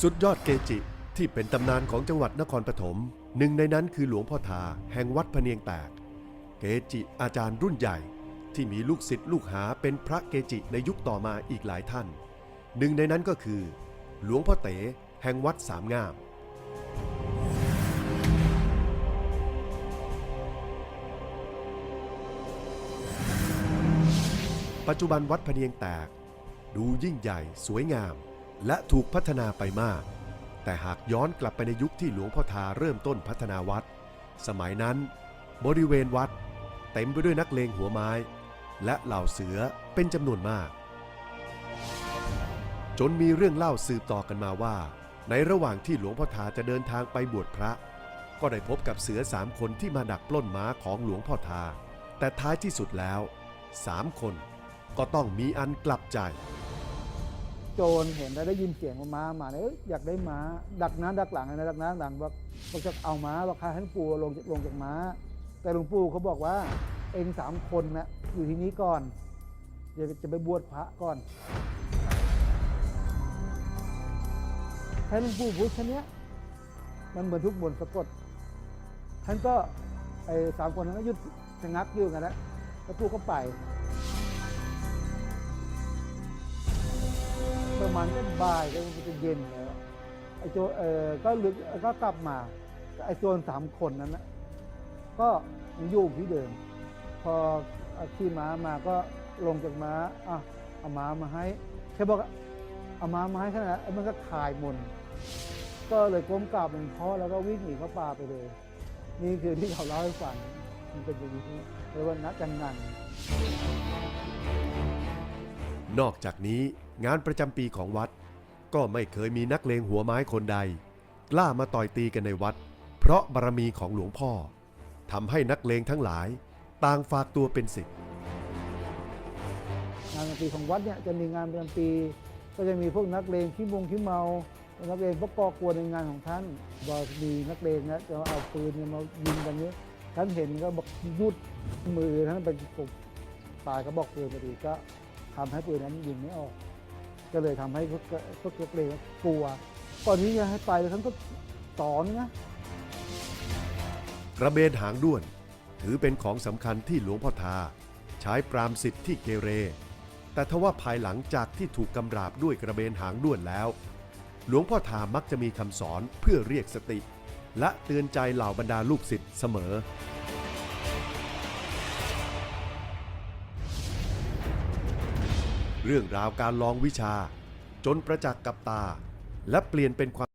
สุดยอดเกจิที่เป็นตำนานของจังหวัดนครปฐมหนึ่งในนั้นคือหลวงพ่อทาแห่งวัดพะเนียงแตก เกจิอาจารย์รุ่นใหญ่ ที่มีลูกศิษย์ลูกหาเป็นพระเกจิในยุคต่อมาอีกหลายท่าน หนึ่งในนั้นก็คือ หลวงพ่อเต๋แห่งวัดสามงาม ปัจจุบันวัดพะเนียงแตก ดูยิ่งใหญ่สวยงาม และถูกพัฒนาไปมาก แต่หากย้อนกลับไปในยุคที่หลวงพ่อทาเริ่มต้นพัฒนาวัด สมัยนั้น บริเวณวัด เต็มไปด้วยนักเลงหัวไม้ และเหล่าเสือเป็นจำนวนมาก จนมีเรื่องเล่าสืบต่อกันมาว่า ในระหว่างที่หลวงพ่อทาจะเดินทางไปบวชพระ ก็ได้พบกับเสือสามคนที่มาดักปล้นม้าของหลวงพ่อทา แต่ท้ายที่สุดแล้วสามคนก็ต้องมีอันกลับใจ โจรเห็นแล้วได้ยินเสียงว่าม้ามาเนี่ยเอ้ยอยากได้ม้า ดักน้าดักหลังนะดักน้าดักหลังบอกบอกจะเอาม้าว่าข้าให้หลวงปู่ลงลงจากม้า แต่หลวงปู่เขาบอกว่าเองสามคนนะอยู่ที่นี้ก่อนเดี๋ยวจะไปบวชพระก่อนแค่หลวงปู่พูดแค่เนี้ยมันเหมือนทุกบนสะกดท่านก็ไอ้สามคนนั้นก็หยุดชะงักอยู่กันแล้วแล้วปู่ก็ไป ประมาณก็บ่ายก็มันจะเย็นแล้วไอ้โจเออก็ลึกก็กลับมาไอ้โจรสามคนนั้นนะก็ยังอยู่ที่เดิม พอขี่ม้ามาก็ลงจากม้าอะเอาม้ามาให้แค่บอกเอาม้ามาให้แค่นั้นนะไอ้มันก็คายมนก็เลยก้มกราบหลวงพ่อแล้วก็วิ่งหนีเข้าป่าไปเลย นี่คือที่เขาเล่าให้ฟังมันเป็นอย่างนี้เรียกว่านัดจันนัน นอกจากนี้งานประจำปีของวัด ก็ไม่เคยมีนักเลงหัวไม้คนใด กล้ามาต่อยตีกันในวัด เพราะบารมีของหลวงพ่อทำให้นักเลงทั้งหลาย ต่างฝากตัวเป็นศิษย์งานประจำปีของวัดเนี่ยจะมีงานประจำปี ก็จะมีพวกนักเลงขี้มงขี้เมานักเลงพวกก่อกวนในงานของท่านบอกมีนักเลงนะจะเอาปืนมายิงกันเนี้ยท่านเห็นก็บอกยุดมือท่านเป็นปุกตายก็บอกปืนพอดีก็ ทำให้ปืนนั้นยิงไม่ออก ก็เลยทำให้พวกพวกนักเลงกลัว ก่อนที่จะให้ไปท่านก็สอนนะกระเบนหางด้วน ถือเป็นของสำคัญที่หลวงพ่อทา ใช้ปรามสิทธิ์ที่เกเร แต่ทว่าภายหลังจากที่ถูกกำราบด้วยกระเบนหางด้วนแล้ว หลวงพ่อทามักจะมีคำสอนเพื่อเรียกสติ และเตือนใจเหล่าบรรดาลูกศิษย์เสมอ เรื่องราวการลองวิชา จนประจักษ์กับตา และเปลี่ยนเป็นความ